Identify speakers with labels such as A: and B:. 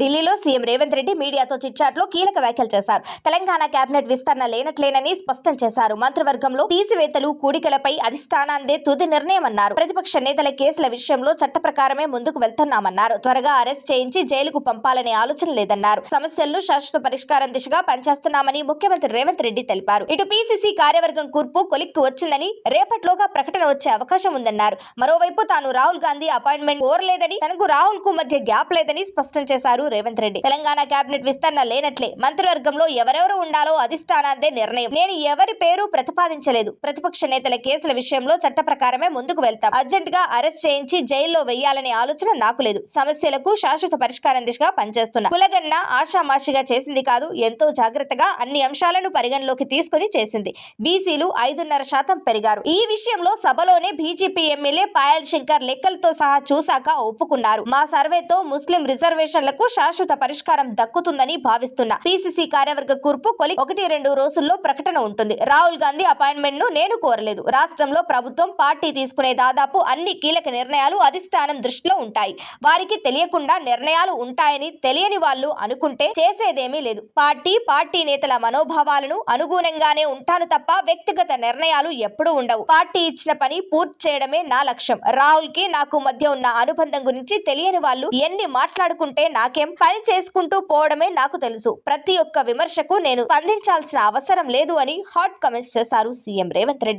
A: ఢిల్లీలో సీఎం రేవంత్ రెడ్డి మీడియాతో చిట్చాట్లో కీలక వ్యాఖ్యలు చేశారు. తెలంగాణ కేబినెట్ విస్తరణ లేనట్లేనని స్పష్టం చేశారు. మంత్రివర్గంలో తీసివేతలు కూడికలపై అధిష్టానాందే తుది నిర్ణయం అన్నారు ప్రతిపక్ష నేతల కేసుల విషయంలో చట్ట ప్రకారమే ముందుకు వెళ్తున్నామన్నారు. త్వరగా అరెస్ట్ చేయించి జైలుకు పంపాలనే ఆలోచన లేదన్నారు. సమస్యలను శాశ్వత పరిష్కారం దిశగా పనిచేస్తున్నామని ముఖ్యమంత్రి రేవంత్ రెడ్డి తెలిపారు. ఇటు పీసీసీ కార్యవర్గం కూర్పు కొలిక్కి వచ్చిందని రేపట్లోగా ప్రకటన వచ్చే అవకాశం ఉందన్నారు. మరోవైపు తాను రాహుల్ గాంధీ అపాయింట్మెంట్ కోరలేదని తనకు రాహుల్కు మధ్య గ్యాప్ లేదని స్పష్టం చేశారు రేవంత్ రెడ్డి. తెలంగాణ కేబినెట్ విస్తరణ లేనట్లే మంత్రివర్గంలో ఎవరెవరు ఉండాలో అధిష్టానాదే నిర్ణయం. నేను ఎవరి పేరు ప్రతిపాదించలేదు. ప్రతిపక్ష నేతల కేసుల విషయంలో చట్ట ప్రకారమే ముందుకు వెళ్తాం. అర్జెంట్గా అరెస్ట్ చేయించి జైల్లో వెయ్యాలనే ఆలోచన నాకు లేదు. సమస్యలకు శాశ్వత పరిష్కారం దిశగా పనిచేస్తున్నా. కులగన్న ఆషామాషిగా చేసింది కాదు ఎంతో జాగ్రత్తగా అన్ని అంశాలను పరిగణలోకి తీసుకుని చేసింది. బీసీలు ఐదున్నర శాతం పెరిగారు. ఈ విషయంలో సభలోనే బీజేపీ ఎమ్మెల్యే పాయల్ శంకర్ లెక్కలతో సహా చూశాక ఒప్పుకున్నారు. మా సర్వేతో ముస్లిం రిజర్వేషన్లకు శాశ్వత పరిష్కారం దక్కుతుందని భావిస్తున్నా. పీసీసీ కార్యవర్గ కూర్పు కొలి ఒకటి రెండు రోజుల్లో ప్రకటన ఉంటుంది. రాహుల్ గాంధీ అపాయింట్మెంట్ను నేను కోరలేదు. రాష్ట్రంలో ప్రభుత్వం పార్టీ తీసుకునే దాదాపు అన్ని కీలక నిర్ణయాలు అధిష్టానం దృష్టిలో ఉంటాయి. వారికి తెలియకుండా నిర్ణయాలు ఉంటాయని తెలియని వాళ్ళు అనుకుంటే చేసేదేమీ లేదు. పార్టీ పార్టీ నేతల మనోభావాలను అనుగుణంగానే ఉంటాను తప్ప వ్యక్తిగత నిర్ణయాలు ఎప్పుడూ ఉండవు. పార్టీ ఇచ్చిన పని పూర్తి చేయడమే నా లక్ష్యం. రాహుల్కి నాకు మధ్య ఉన్న అనుబంధం గురించి తెలియని వాళ్ళు ఎన్ని మాట్లాడుకుంటే నాకే పని చేసుకుంటూ పోవడమే నాకు తెలుసు. ప్రతి ఒక్క విమర్శకు నేను స్పందించాల్సిన అవసరం లేదు అని హాట్ కమెంట్స్ చేశారు సీఎం రేవంత్ రెడ్డి.